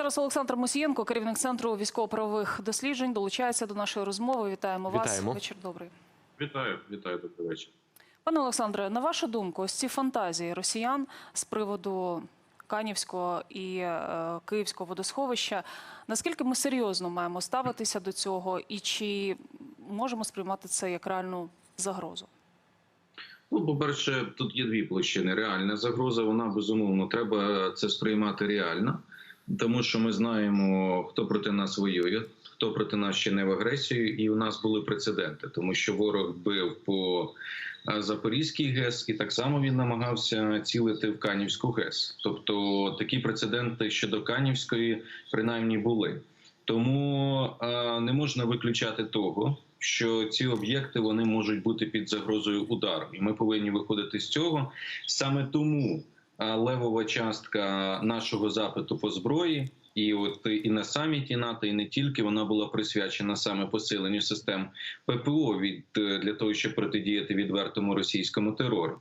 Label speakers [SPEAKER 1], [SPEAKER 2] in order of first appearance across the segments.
[SPEAKER 1] зараз Олександр Мусієнко, керівник центру військово-правових досліджень, долучається до нашої розмови. Вітаємо вас.
[SPEAKER 2] Вітаємо.
[SPEAKER 1] Вечір добрий.
[SPEAKER 3] Вітаю, вітаю, добрий вечір.
[SPEAKER 1] Пане Олександре, на вашу думку, ось ці фантазії росіян з приводу Канівського і е, Київського водосховища, наскільки ми серйозно маємо ставитися до цього, і чи можемо сприймати це як реальну загрозу?
[SPEAKER 3] Ну, по-перше, тут є дві площини. Реальна загроза, вона безумовно треба це сприймати реально, тому що ми знаємо, хто проти нас воює, хто проти нас ще не в агресію, і у нас були прецеденти, тому що ворог бив по е, Запорізькій ГЕС, і так само він намагався цілити в Канівську ГЕС. Тобто такі прецеденти щодо Канівської принаймні були. Тому е, не можна виключати того, що ці об'єкти вони можуть бути під загрозою удару, і ми повинні виходити з цього. Саме тому левова частка нашого запиту по зброї, і от і на саміті НАТО, і не тільки вона була присвячена саме посиленню систем ППО від е, для того, щоб протидіяти відвертому російському терору.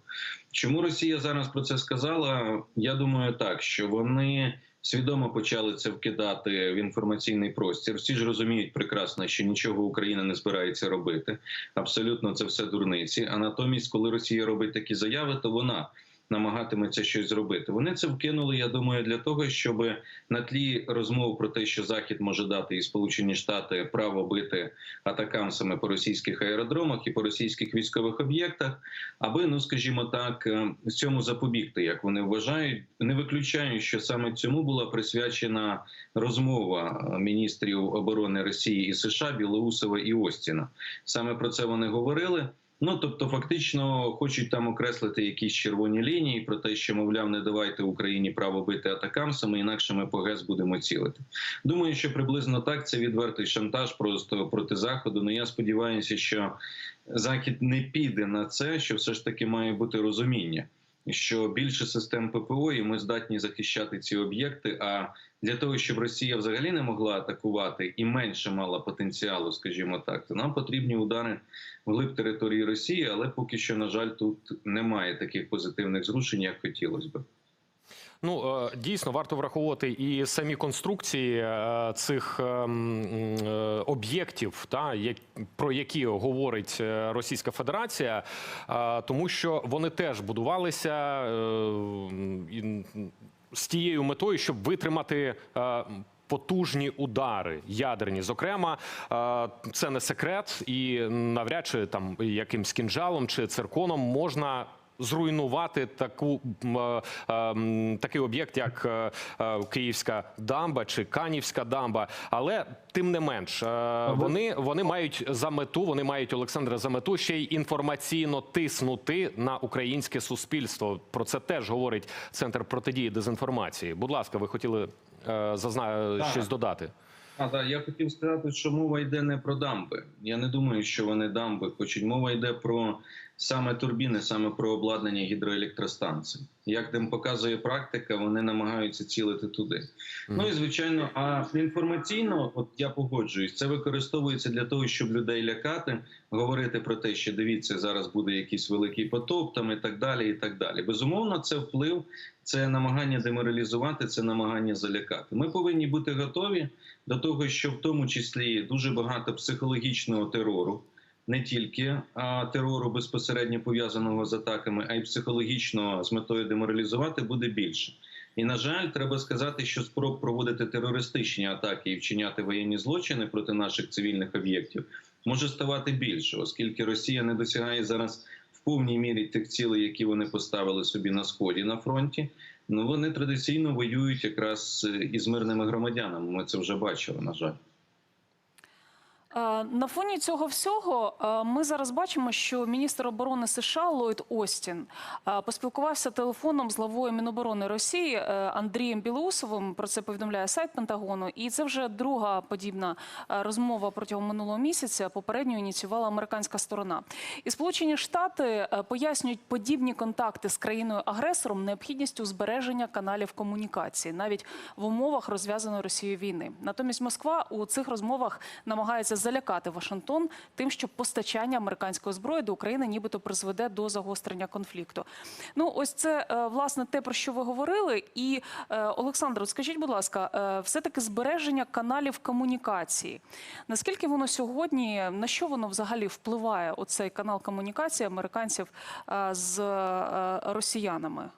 [SPEAKER 3] Чому Росія зараз про це сказала? Я думаю, так що вони свідомо почали це вкидати в інформаційний простір. Всі ж розуміють прекрасно, що нічого Україна не збирається робити. Абсолютно це все дурниці. А натомість, коли Росія робить такі заяви, то вона намагатиметься щось зробити. Вони це вкинули. Я думаю, для того, щоб на тлі розмов про те, що Захід може дати і Сполучені Штати право бити атакамсами по російських аеродромах і по російських військових об'єктах, аби ну скажімо так, е, цьому запобігти, як вони вважають, не виключаю, що саме цьому була присвячена розмова е, міністрів оборони Росії і США Білоусова і Остіна. Саме про це вони говорили. Ну тобто, фактично хочуть там окреслити якісь червоні лінії про те, що мовляв, не давайте Україні право бити атакамсами, інакше ми по будемо цілити. Думаю, що приблизно так це відвертий шантаж просто проти заходу. Ну я сподіваюся, що захід не піде на це, що все ж таки має бути розуміння. Що більше систем ППО, і ми здатні захищати ці об'єкти. А для того, щоб Росія взагалі не могла атакувати і менше мала потенціалу, скажімо так, то нам потрібні удари вглиб території Росії, але поки що, на жаль, тут немає таких позитивних зрушень, як хотілося б.
[SPEAKER 2] Ну е, дійсно варто враховувати і самі конструкції е, цих ем, е, об'єктів, та про які говорить Російська Федерація, тому що вони теж будувалися з тією метою, щоб витримати. Потужні удари ядерні, зокрема, це не секрет, і навряд чи там якимсь кінжалом чи цирконом можна зруйнувати таку е, ем, такий об'єкт, як е, е, Київська дамба чи Канівська дамба. Але тим не менш, е, вони, вони мають за мету, вони мають Олександра за мету ще й інформаційно тиснути на українське суспільство. Про це теж говорить центр протидії дезінформації. Будь ласка, ви хотіли е, зазна щось додати?
[SPEAKER 3] А так, я хотів сказати, що мова йде не про дамби. Я не думаю, що вони дамби хочуть. Мова йде про саме турбіни, саме про обладнання гідроелектростанцій. Як тим показує практика, вони намагаються цілити туди. Ну і звичайно, а інформаційно, от я погоджуюсь, це використовується для того, щоб людей лякати, говорити про те, що дивіться, зараз буде якийсь великий потоп, там і так далі. І так далі. Безумовно, це вплив, це намагання деморалізувати, це намагання залякати. Ми повинні бути готові до того, що в тому числі дуже багато психологічного терору. Не тільки а, терору безпосередньо пов'язаного з атаками, а й психологічно з метою деморалізувати буде більше. І на жаль, треба сказати, що спроб проводити терористичні атаки і вчиняти воєнні злочини проти наших цивільних об'єктів може ставати більше, оскільки Росія не досягає зараз в повній мірі тих цілей, які вони поставили собі на сході на фронті. Ну вони традиційно воюють якраз е, із мирними громадянами. Ми це вже бачили. На жаль.
[SPEAKER 1] Е, На фоні цього всього е, ми зараз бачимо, що міністр оборони США Ллойд Остін е, поспілкувався телефоном з главою Міноборони Росії Андрієм Білоусовим. Про це повідомляє сайт Пентагону. І це вже друга подібна розмова протягом минулого місяця. Попередньо ініціювала американська сторона. І Сполучені Штати пояснюють подібні контакти з країною агресором необхідністю збереження каналів комунікації, навіть в умовах розв'язаної Росією війни. Натомість Москва у цих розмовах намагається залякати Вашингтон тим, що постачання американської зброї до України нібито призведе до загострення конфлікту. Ну, ось це е, власне те, про що ви говорили. І е, Олександр, скажіть, будь ласка, е, все-таки збереження каналів комунікації. Наскільки воно сьогодні, на що воно взагалі впливає? Оцей канал комунікації американців з росіянами?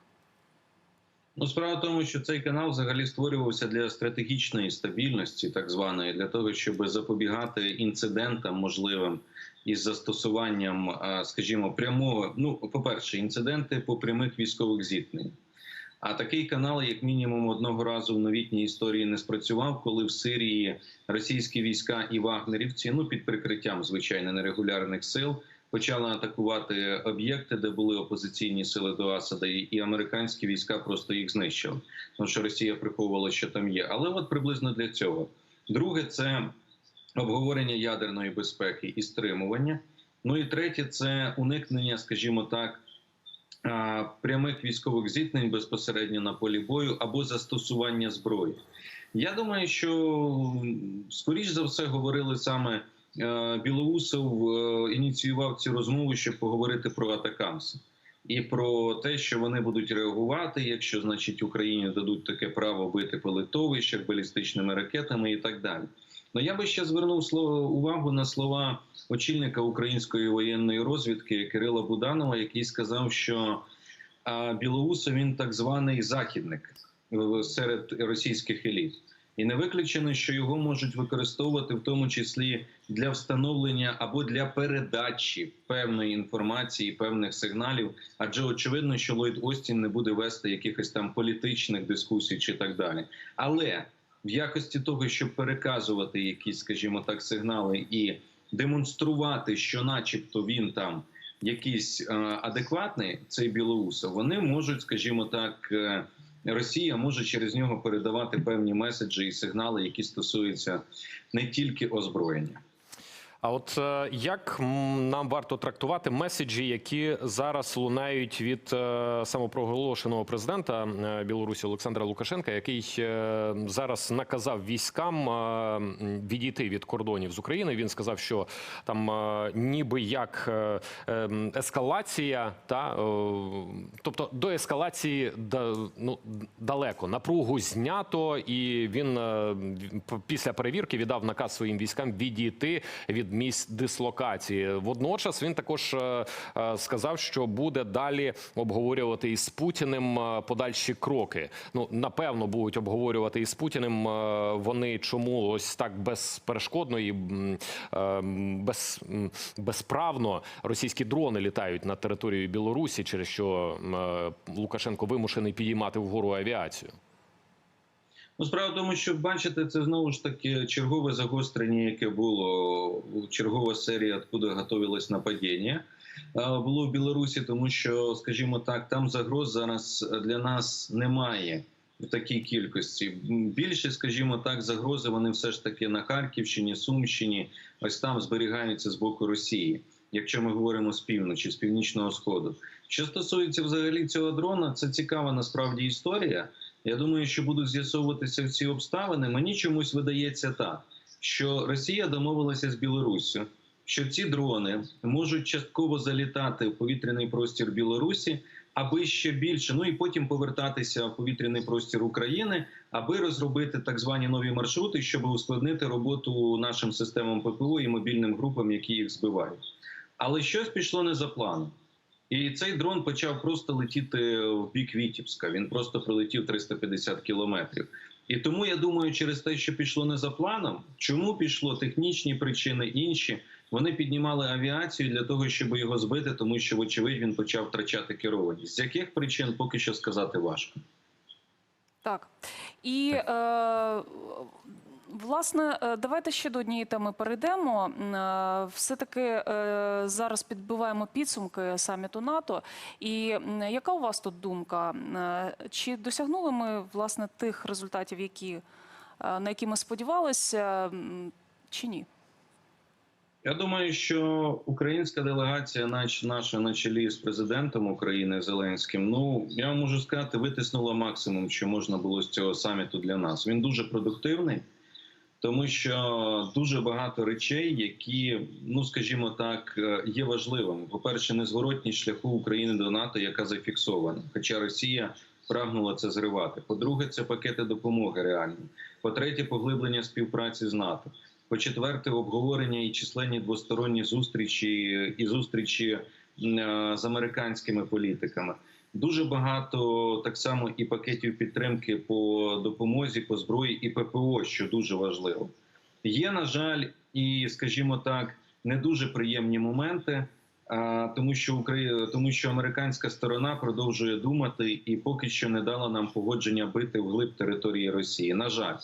[SPEAKER 3] Ну, справа в тому, що цей канал взагалі створювався для стратегічної стабільності, так званої, для того, щоб запобігати інцидентам можливим із застосуванням, скажімо, прямого. Ну, по-перше, інциденти по прямих військових зіткнень. А такий канал, як мінімум, одного разу в новітній історії не спрацював, коли в Сирії російські війська і вагнерівці, ну під прикриттям звичайно нерегулярних сил, почали атакувати об'єкти, де були опозиційні сили до Асада, і американські війська просто їх знищили. Тому що Росія приховувала, що там є. Але от приблизно для цього. Друге, це обговорення ядерної безпеки і стримування. Ну і третє це уникнення, скажімо так, прямих військових зіткнень безпосередньо на полі бою або застосування зброї. Я думаю, що скоріш за все говорили саме Білоусов е, ініціював цю розмову, щоб поговорити про атакамси і про те, що вони будуть реагувати, якщо значить Україні дадуть таке право бити по литовищах балістичними ракетами і так далі. Ну я би ще звернув слово увагу на слова очільника української воєнної розвідки Кирила Буданова, який сказав, що Білоусов він так званий західник е, серед російських еліт. І не виключено, що його можуть використовувати в тому числі для встановлення або для передачі певної інформації, певних сигналів. Адже очевидно, що Ллойд Остін не буде вести якихось там політичних дискусій чи так далі. Але в якості того, щоб переказувати якісь, скажімо так, сигнали і демонструвати, що, начебто, він там якийсь е, адекватний, цей білоусов, вони можуть, скажімо так. Росія може через нього передавати певні меседжі і сигнали, які стосуються не тільки озброєння.
[SPEAKER 2] А от е, як нам варто трактувати меседжі, які зараз лунають від е, самопроголошеного президента е, Білорусі Олександра Лукашенка, який зараз наказав військам відійти від кордонів з України? Він сказав, що там ніби як е, е, м, ескалація, та тобто до ескалації ну, далеко напругу знято, і він після перевірки віддав наказ своїм військам відійти від місць дислокації. Водночас він також е, е, сказав, що буде далі обговорювати із Путіним е, подальші кроки. Ну напевно будуть обговорювати із Путіним. Вони чому ось так безперешкодно і без, безправно російські дрони літають на територію Білорусі, через що Лукашенко вимушений підіймати вгору авіацію.
[SPEAKER 3] Ну, справа в тому, що бачите, це знову ж таки чергове загострення, яке було чергова серія, откуда готувалось нападіння. Було в Білорусі, тому що, скажімо так, там загроз зараз для нас немає в такій кількості. Більше, скажімо так, загрози вони все ж таки на Харківщині, Сумщині, ось там зберігаються з боку Росії. Якщо ми говоримо з півночі, з північного сходу, що стосується взагалі цього дрона, це цікава насправді історія. Я думаю, що будуть з'ясовуватися ці обставини. Мені чомусь видається так, що Росія домовилася з Білоруссю, що ці дрони можуть частково залітати в повітряний простір Білорусі, аби ще більше, ну і потім повертатися в повітряний простір України, аби розробити так звані нові маршрути, щоб ускладнити роботу нашим системам ППО і мобільним групам, які їх збивають. Але щось пішло не за планом. І цей дрон почав просто летіти в бік Вітібська. Він просто пролетів 350 кілометрів. І тому я думаю, через те, що пішло не за планом, чому пішло технічні причини інші. Вони піднімали авіацію для того, щоб його збити, тому що, вочевидь, він почав втрачати керованість. З яких причин поки що сказати важко.
[SPEAKER 1] Так. І е, власне, е, давайте ще до однієї теми перейдемо. Е, Все-таки е, зараз підбиваємо підсумки саміту НАТО. І яка у вас тут думка? Чи досягнули ми власне тих результатів, які, на які ми сподівалися, чи ні?
[SPEAKER 3] Я думаю, що українська делегація, наша на чолі з президентом України Зеленським, ну я можу сказати, витиснула максимум, що можна було з цього саміту для нас. Він дуже продуктивний. Тому що дуже багато речей, які, ну скажімо так, е, є важливими. По перше, незворотність шляху України до НАТО, яка зафіксована, хоча Росія прагнула це зривати. По-друге, це пакети допомоги реальні. По-третє, поглиблення співпраці з НАТО. По-четверте, обговорення і численні двосторонні зустрічі і зустрічі е, з американськими політиками. Дуже багато так само і пакетів підтримки по допомозі, по зброї і ППО, що дуже важливо. Є, на жаль, і, скажімо так, не дуже приємні моменти, тому що Україна, тому що американська сторона продовжує думати і поки що не дала нам погодження бити вглиб території Росії. На жаль,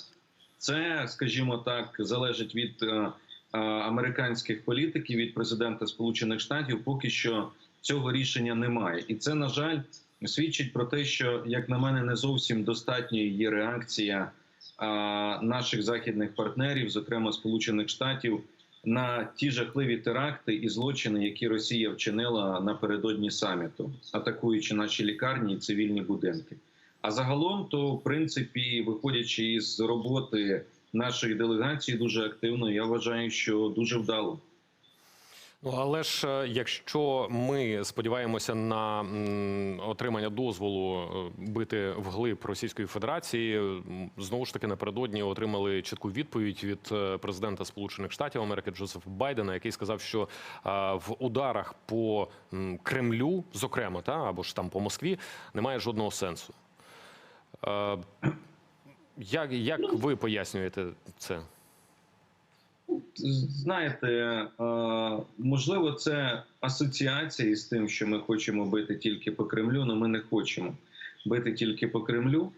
[SPEAKER 3] це, скажімо так, залежить від е, е, американських політиків, від президента Сполучених Штатів. Поки що цього рішення немає, і це на жаль свідчить про те, що як на мене не зовсім достатньою є реакція наших західних партнерів, зокрема Сполучених Штатів, на ті жахливі теракти і злочини, які Росія вчинила напередодні саміту, атакуючи наші лікарні і цивільні будинки. А загалом, то в принципі, виходячи із роботи нашої делегації, дуже активно, я вважаю, що дуже вдало.
[SPEAKER 2] Ну але ж е, якщо ми сподіваємося на отримання дозволу е, бити вглиб Російської Федерації, знову ж таки напередодні отримали чітку відповідь від е, президента Сполучених Штатів Америки Джозефа Байдена, який сказав, що в ударах по Кремлю, зокрема, та або ж там по Москві, немає жодного сенсу. Як, як ви пояснюєте це?
[SPEAKER 3] Знаєте, е, можливо, це асоціація з тим, що ми хочемо бити тільки по Кремлю, але ми не хочемо бити тільки по Кремлю.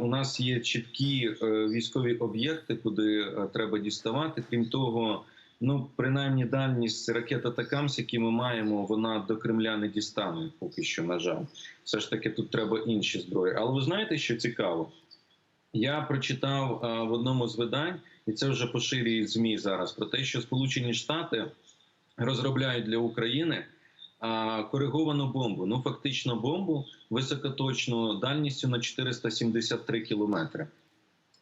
[SPEAKER 3] У нас є чіткі е, військові об'єкти, куди е, треба діставати. Крім того, ну принаймні дальність ракет Атакамс, які ми маємо, вона до Кремля не дістане поки що. На жаль, все ж таки тут треба інші зброї. Але ви знаєте, що цікаво? Я прочитав в одному з видань, і це вже поширюють змі зараз про те, що Сполучені Штати розробляють для України кориговану бомбу. Ну фактично бомбу високоточну дальністю на 473 кілометри.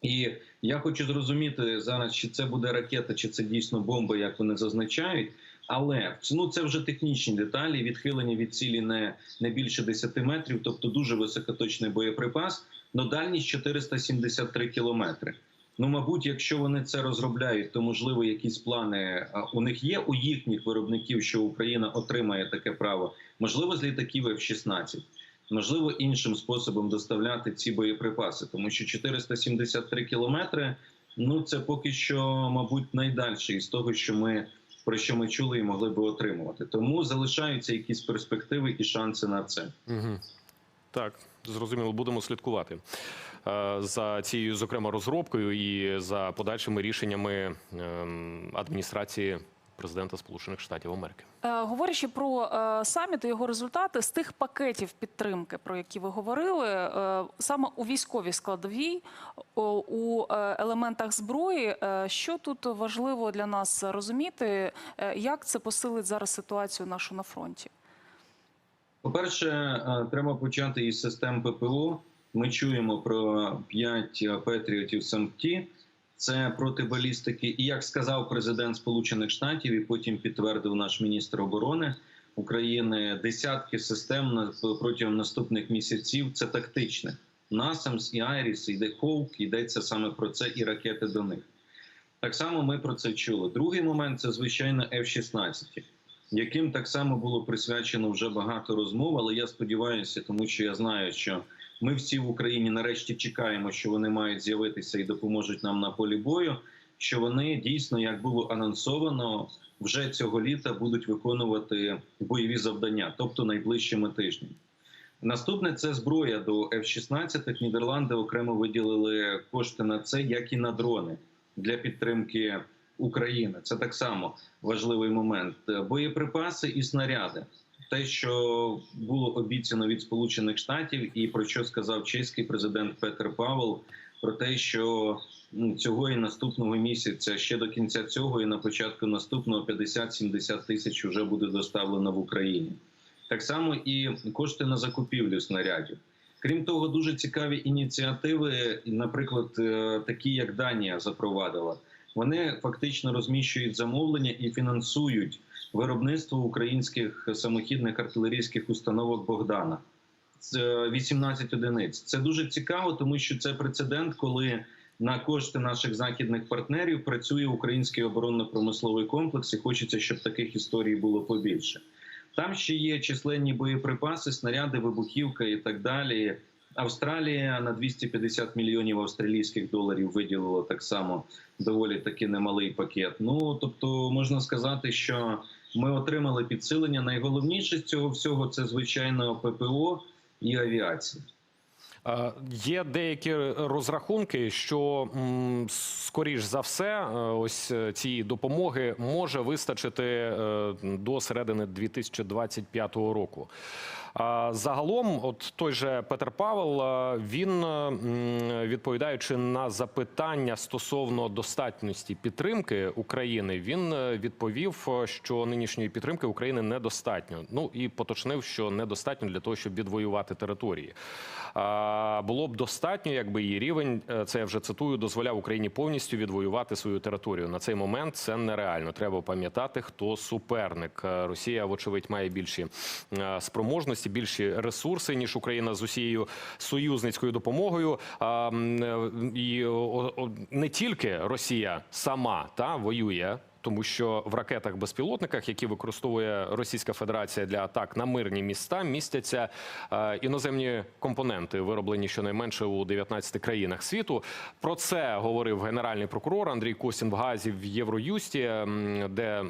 [SPEAKER 3] І я хочу зрозуміти зараз, чи це буде ракета, чи це дійсно бомба, як вони зазначають. Але ну це вже технічні деталі. Відхилення від цілі не, не більше 10 метрів, тобто дуже високоточний боєприпас. Но дальність 473 кілометри. Ну, мабуть, якщо вони це розробляють, то можливо якісь плани у них є у їхніх виробників, що Україна отримає таке право. Можливо, з літаків F-16, можливо, іншим способом доставляти ці боєприпаси, тому що 473 кілометри. Ну це поки що, мабуть, найдальше із того, що ми про що ми чули і могли би отримувати. Тому залишаються якісь перспективи і шанси на це.
[SPEAKER 2] Угу. Так, зрозуміло, будемо слідкувати за цією, зокрема, розробкою і за подальшими рішеннями ем, адміністрації президента Сполучених Штатів Америки.
[SPEAKER 1] Е, Говорячи про е, саміт і його результати, з тих пакетів підтримки, про які ви говорили, е, саме у військовій складовій, у е, елементах зброї, е, що тут важливо для нас розуміти, е, як це посилить зараз ситуацію нашу на фронті?
[SPEAKER 3] По-перше, е, треба почати із систем ППО. Ми чуємо про 5 патріотів САМТі. Це проти балістики. І як сказав президент Сполучених Штатів, і потім підтвердив наш міністр оборони України, десятки систем на- протягом наступних місяців. Це тактичне. Насамс і Айріс, йде Хоук, йдеться саме про це і ракети до них. Так само ми про це чули. Другий момент це звичайно F-16 яким так само було присвячено вже багато розмов. Але я сподіваюся, тому що я знаю, що ми всі в Україні нарешті чекаємо, що вони мають з'явитися і допоможуть нам на полі бою. Що вони дійсно, як було анонсовано, вже цього літа будуть виконувати бойові завдання, тобто найближчими тижнями. Наступне це зброя до F-16. Нідерланди окремо виділили кошти на це, як і на дрони для підтримки України. Це так само важливий момент. Боєприпаси і снаряди. Те, що було обіцяно від Сполучених Штатів, і про що сказав чеський президент Петер Павел, про те, що цього і наступного місяця, ще до кінця цього і на початку наступного 50-70 тисяч вже буде доставлено в Україні. Так само і кошти на закупівлю снарядів. Крім того, дуже цікаві ініціативи, наприклад, е, такі як Данія запровадила. Вони фактично розміщують замовлення і фінансують виробництво українських самохідних артилерійських установок Богдана. Це 18 одиниць. Це дуже цікаво, тому що це прецедент, коли на кошти наших західних партнерів працює український оборонно-промисловий комплекс, і хочеться, щоб таких історій було побільше. Там ще є численні боєприпаси, снаряди, вибухівка і так далі. Австралія на 250 мільйонів австралійських доларів виділила так само доволі таки немалий пакет. Ну тобто, можна сказати, що ми отримали підсилення. Найголовніше з цього всього це звичайно ППО і авіація.
[SPEAKER 2] Е, Є деякі розрахунки, що скоріш за все, е, ось е, цієї допомоги може вистачити до середини 2025 року. Загалом, от той же Петер Павел, він е, відповідаючи на запитання стосовно достатності підтримки України, він е, відповів, е, що нинішньої підтримки України недостатньо. Ну і поточнив, що недостатньо для того, щоб відвоювати території. Було б достатньо, якби її рівень, це я вже цитую, дозволяв Україні повністю відвоювати свою територію. На цей момент це нереально. Треба пам'ятати, хто суперник. Росія, вочевидь, має більші спроможності. 200 більші ресурси ніж Україна з усією союзницькою допомогою. Е, і не тільки Росія сама та воює. Тому що в ракетах безпілотниках, які використовує Російська Федерація для атак на мирні міста, містяться е, іноземні компоненти, вироблені щонайменше у 19 країнах світу. Про це говорив генеральний прокурор Андрій Костін в Газі в Євроюсті, де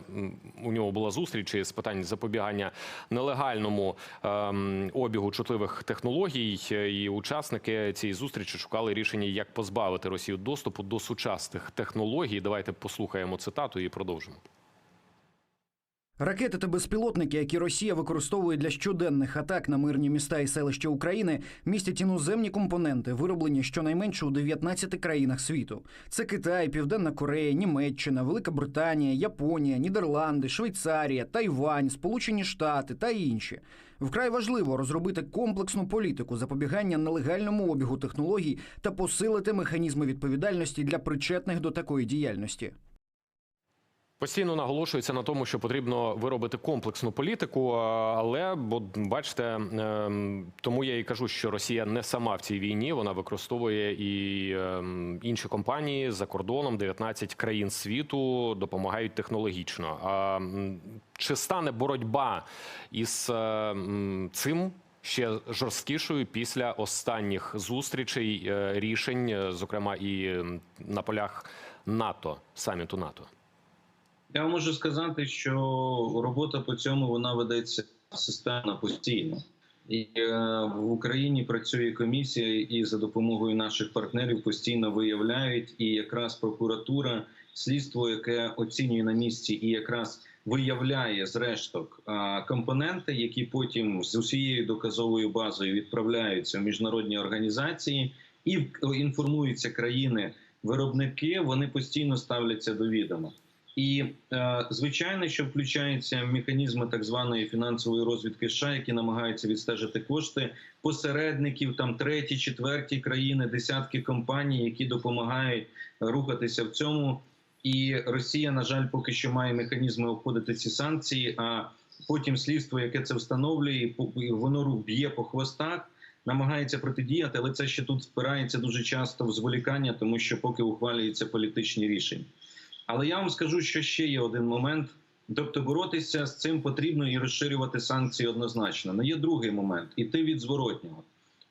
[SPEAKER 2] у нього була зустріч із питань запобігання нелегальному ем, обігу чутливих технологій. І учасники цієї зустрічі шукали рішення, як позбавити Росію доступу до сучасних технологій. Давайте послухаємо цитату і продовжимо.
[SPEAKER 4] Ракети та безпілотники, які Росія використовує для щоденних атак на мирні міста і селища України, містять іноземні компоненти, вироблені щонайменше у 19 країнах світу. Це Китай, Південна Корея, Німеччина, Велика Британія, Японія, Нідерланди, Швейцарія, Тайвань, Сполучені Штати та інші. Вкрай важливо розробити комплексну політику запобігання нелегальному обігу технологій та посилити механізми відповідальності для причетних до такої діяльності.
[SPEAKER 2] Постійно наголошується на тому, що потрібно виробити комплексну політику, але бо бачите, ем, тому я і кажу, що Росія не сама в цій війні. Вона використовує і ем, інші компанії за кордоном. 19 країн світу допомагають технологічно. А чи стане боротьба із е, цим? Ще жорсткішою після останніх зустрічей е, рішень, е, зокрема і на полях НАТО, саміту НАТО.
[SPEAKER 3] Я можу сказати, що робота по цьому вона ведеться системно постійно. І е, в Україні працює комісія, і за допомогою наших партнерів постійно виявляють і якраз прокуратура, слідство, яке оцінює на місці, і якраз виявляє зрешток е, компоненти, які потім з усією доказовою базою відправляються в міжнародні організації і інформуються країни. Виробники вони постійно ставляться до відома. І е, звичайно, що включаються механізми так званої фінансової розвідки США, які намагаються відстежити кошти посередників, там треті, четверті країни, десятки компаній, які допомагають рухатися в цьому. І Росія, на жаль, поки що має механізми обходити ці санкції. А потім слідство, яке це встановлює, воно б'є по хвостах. Намагається протидіяти, але це ще тут впирається дуже часто в зволікання, тому що поки ухвалюються політичні рішення. Але я вам скажу, що ще є один момент. Тобто боротися з цим потрібно і розширювати санкції однозначно. Але є другий момент іти від зворотнього.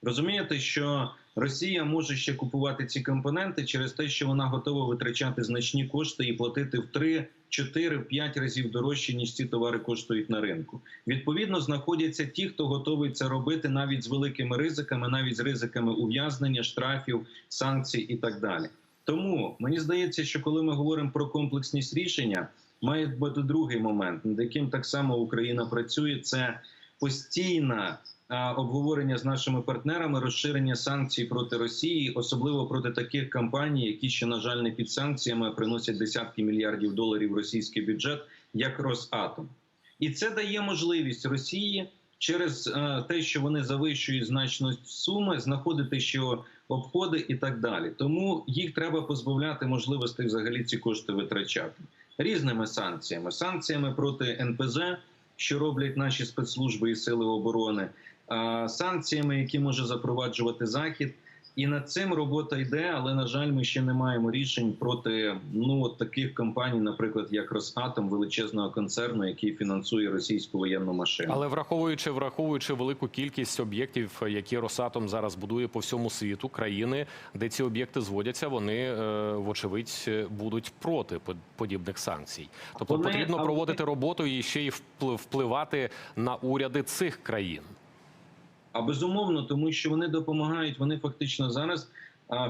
[SPEAKER 3] Розумієте, що Росія може ще купувати ці компоненти через те, що вона готова витрачати значні кошти і платити в 3, 4, 5 разів дорожче, ніж ці товари коштують на ринку. Відповідно, знаходяться ті, хто готовий це робити навіть з великими ризиками, навіть з ризиками ув'язнення, штрафів, санкцій і так далі. Тому мені здається, що коли ми говоримо про комплексність рішення, має бути другий момент, над яким так само Україна працює. Це постійне обговорення з нашими партнерами, розширення санкцій проти Росії, особливо проти таких компаній, які ще на жаль не під санкціями приносять десятки мільярдів доларів в російський бюджет, як Росатом. І це дає можливість Росії через те, що вони завищують значно суми, знаходити що обходи і так далі. Тому їх треба позбавляти можливості взагалі ці кошти витрачати різними санкціями, санкціями проти НПЗ, що роблять наші спецслужби і сили оборони, санкціями, які може запроваджувати захід. І над цим робота йде, але на жаль, ми ще не маємо рішень проти ну от таких компаній, наприклад, як Росатом, величезного концерну, який фінансує російську воєнну машину.
[SPEAKER 2] Але враховуючи враховуючи велику кількість об'єктів, які Росатом зараз будує по всьому світу, країни, де ці об'єкти зводяться, вони е, вочевидь будуть проти по- подібних санкцій. Тобто
[SPEAKER 3] Вони-
[SPEAKER 2] потрібно проводити роботу і ще й впли- впливати на уряди цих країн.
[SPEAKER 3] А безумовно, тому що вони допомагають, вони фактично зараз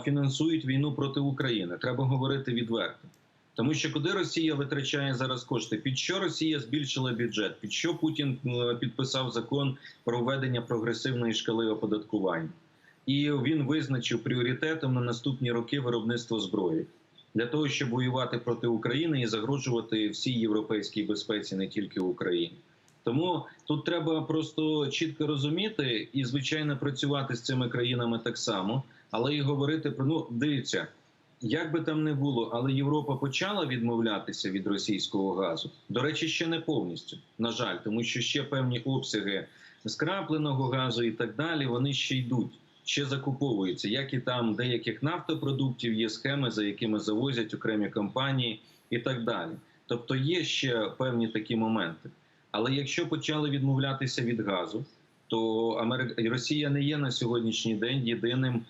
[SPEAKER 3] фінансують війну проти України. Треба говорити відверто. Тому що куди Росія витрачає зараз кошти? Під що Росія збільшила бюджет? Під що Путін підписав закон про введення прогресивної шкали оподаткування? І він визначив пріоритетом на наступні роки виробництво зброї для того, щоб воювати проти України і загрожувати всій європейській безпеці, не тільки Україні. Тому тут треба просто чітко розуміти і, звичайно, працювати з цими країнами так само, але і говорити про ну дивіться, як би там не було, але Європа почала відмовлятися від російського газу. До речі, ще не повністю, на жаль, тому що ще певні обсяги скрапленого газу і так далі. Вони ще йдуть, ще закуповуються. Як і там деяких нафтопродуктів є схеми, за якими завозять окремі компанії і так далі. Тобто є ще певні такі моменти. Але якщо почали відмовлятися від газу, то Америка Росія не є на сьогоднішній день єдиним,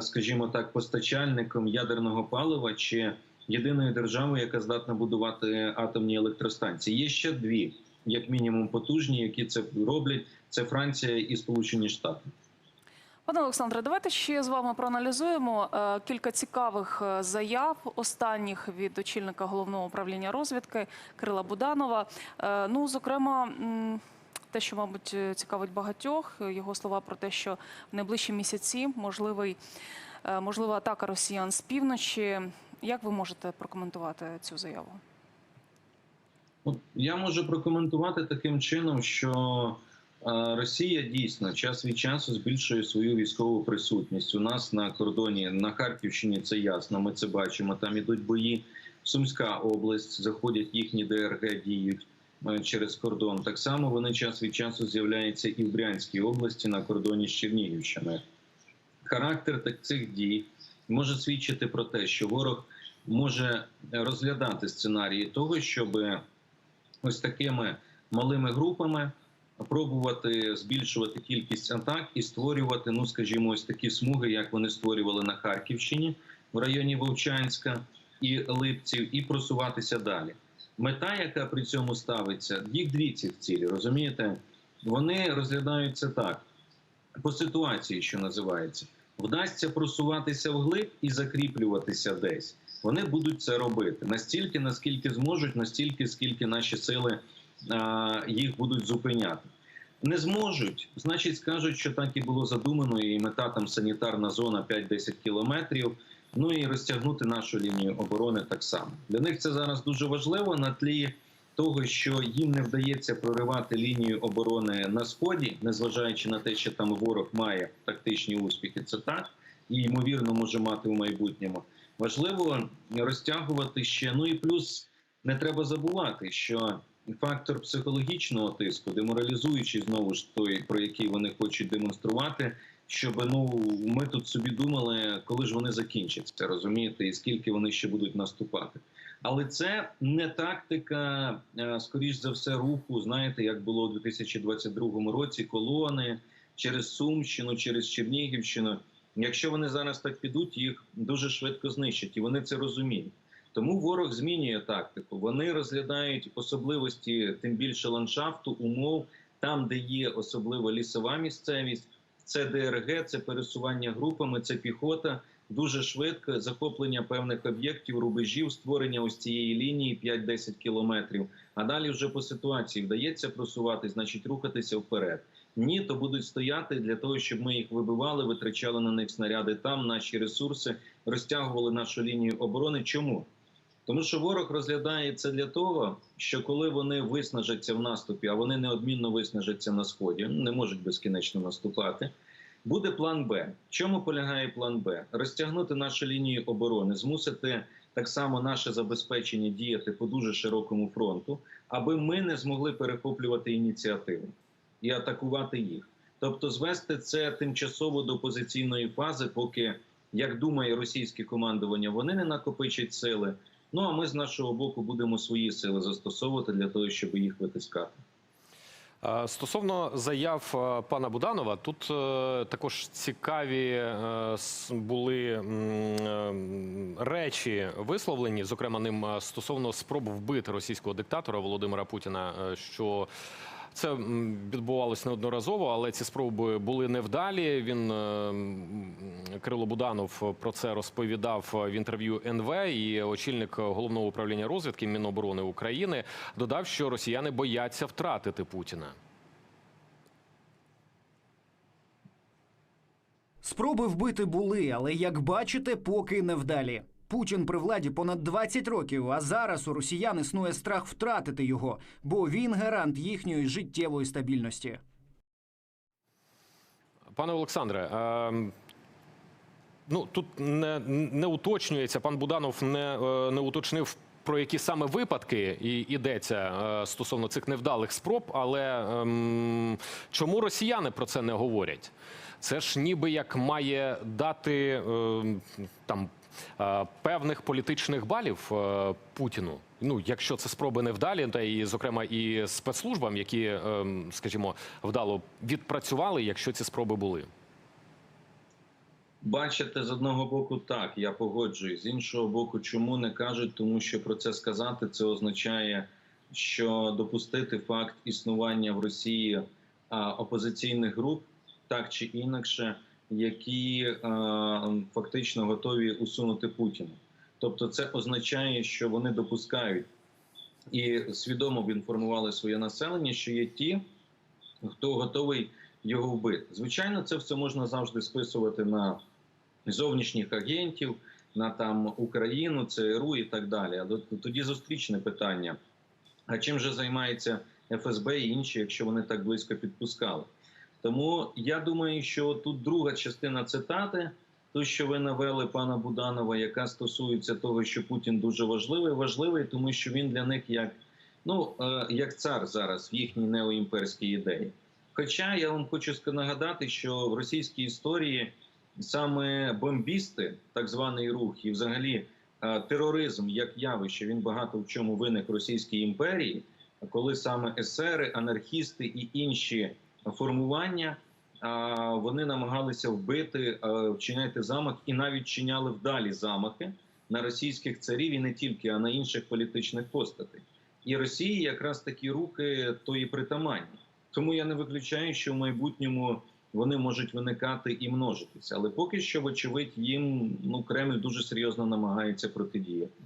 [SPEAKER 3] скажімо так, постачальником ядерного палива чи єдиною державою, яка здатна будувати атомні електростанції. Є ще дві, як мінімум, потужні, які це роблять. Це Франція і Сполучені Штати.
[SPEAKER 1] Пане Олександре, давайте ще з вами проаналізуємо е, кілька цікавих е, заяв останніх від очільника головного управління розвідки Кирила Буданова. Е, Ну, зокрема, те, що, мабуть, цікавить багатьох, його слова про те, що в найближчі місяці можливий, можлива атака росіян з півночі. Як ви можете прокоментувати цю заяву?
[SPEAKER 3] Я можу прокоментувати таким чином, що Росія дійсно час від часу збільшує свою військову присутність. У нас на кордоні на Харківщині це ясно. Ми це бачимо. Там ідуть бої. Сумська область заходять їхні ДРГ, діють е, через кордон. Так само вони час від часу з'являються і в Брянській області на кордоні з Чернігівщиною. Характер цих дій може свідчити про те, що ворог може розглядати сценарії того, щоб ось такими малими групами пробувати збільшувати кількість атак і створювати, ну скажімо, ось такі смуги, як вони створювали на Харківщині в районі Вовчанська і Липців, і просуватися далі. Мета, яка при цьому ставиться, їх дві ці цілі, розумієте? Вони розглядаються так по ситуації, що називається, вдасться просуватися вглиб і закріплюватися десь. Вони будуть це робити настільки, наскільки зможуть, настільки, скільки наші сили їх будуть зупиняти. Не зможуть, значить, скажуть, що так і було задумано, і мета там санітарна зона 5-10 кілометрів. Ну і розтягнути нашу лінію оборони так само. Для них це зараз дуже важливо на тлі того, що їм не вдається проривати лінію оборони на сході, незважаючи на те, що там ворог має тактичні успіхи. Це так і ймовірно може мати в майбутньому. Важливо розтягувати ще. Ну і плюс не треба забувати, що фактор психологічного тиску, деморалізуючий знову ж той, про який вони хочуть демонструвати, щоб ну ми тут собі думали, коли ж вони закінчаться, розумієте, і скільки вони ще будуть наступати. Але це не тактика, е, скоріш за все, руху. Знаєте, як було у 2022 році колони через Сумщину, через Чернігівщину. Якщо вони зараз так підуть, їх дуже швидко знищать, і вони це розуміють. Тому ворог змінює тактику. Вони розглядають особливості, тим більше ландшафту, умов там, де є особливо лісова місцевість. Це ДРГ, це пересування групами, це піхота. Дуже швидко захоплення певних об'єктів, рубежів, створення ось цієї лінії 5-10 кілометрів. А далі вже по ситуації вдається просувати, значить рухатися вперед. Ні, то будуть стояти для того, щоб ми їх вибивали, витрачали на них снаряди там, наші ресурси, розтягували нашу лінію оборони. Чому? Тому що ворог розглядає це для того, що коли вони виснажаться в наступі, а вони неодмінно виснажаться на сході, не можуть безкінечно наступати. Буде план Б. Чому полягає план Б? Розтягнути наші лінії оборони, змусити так само наше забезпечення діяти по дуже широкому фронту, аби ми не змогли перехоплювати ініціативу і атакувати їх. Тобто, звести це тимчасово до позиційної фази, поки, як думає російське командування, вони не накопичать сили. Ну а ми з нашого боку будемо свої сили застосовувати для того, щоб їх витискати.
[SPEAKER 2] Стосовно заяв е, пана Буданова, тут е, також цікаві е, були речі висловлені, зокрема ним стосовно спроб вбити російського диктатора Володимира Путіна, що це м, відбувалось неодноразово, але ці спроби були невдалі. Він е, м, Кирило Буданов про це розповідав в інтерв'ю НВ. І очільник головного управління розвідки Міноборони України додав, що росіяни бояться втратити Путіна.
[SPEAKER 4] Спроби вбити були, але як бачите, поки невдалі. Путін при владі понад 20 років, а зараз у росіян існує страх втратити його, бо він гарант їхньої життєвої стабільності.
[SPEAKER 2] Пане Олександре, е, ну тут не, не уточнюється. Пан Буданов не, е, не уточнив. Про які саме випадки і йдеться е, стосовно цих невдалих спроб, але ем, чому росіяни про це не говорять? Це ж ніби як має дати ем, там певних політичних балів е, Путіну. Ну, якщо це спроби невдалі, та і зокрема і спецслужбам, які, ем, скажімо, вдало відпрацювали, якщо ці спроби були.
[SPEAKER 3] Бачите, з одного боку, так, я погоджуюсь. З іншого боку, чому не кажуть, тому що про це сказати це означає, що допустити факт існування в Росії опозиційних груп, так чи інакше, які а, фактично готові усунути Путіна. Тобто, це означає, що вони допускають і свідомо б інформували своє населення, що є ті, хто готовий його вбити. Звичайно, це все можна завжди списувати на зовнішніх агентів, на там Україну, ЦРУ і так далі. А тоді зустрічне питання: а чим же займається ФСБ і інші, якщо вони так близько підпускали? Тому я думаю, що тут друга частина цитати, то що ви навели пана Буданова, яка стосується того, що Путін дуже важливий, важливий, тому що він для них як ну е, як цар зараз в їхній неоімперській ідеї. Хоча я вам хочу нагадати, що в російській історії саме бомбісти, так званий рух, і взагалі е, тероризм як явище, він багато в чому виник в Російській імперії, коли саме есери, анархісти і інші формування вони намагалися вбити, вчиняти замах і навіть вчиняли вдалі замахи на російських царів і не тільки, а на інших політичних постатей. І Росії якраз такі руки то і притаманні. Тому я не виключаю, що в майбутньому вони можуть виникати і множитися. Але поки що, вочевидь, їм ну Кремль дуже серйозно намагається протидіяти.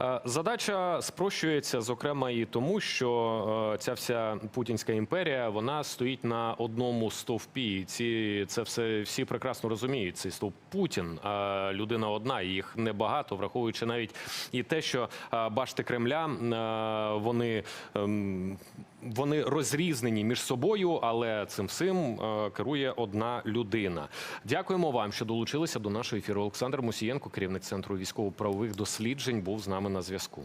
[SPEAKER 2] Е, Задача спрощується, зокрема, і тому, що е, ця вся путінська імперія вона стоїть на одному стовпі. Ці це все всі прекрасно розуміють. Цей стовп Путін, людина одна, їх небагато, враховуючи навіть і те, що е, башти Кремля вони. Вони розрізнені між собою, але цим всім е, керує одна людина. Дякуємо вам, що долучилися до нашого ефіру. Олександр Мусієнко, керівник центру військово-правових досліджень, був з нами на зв'язку.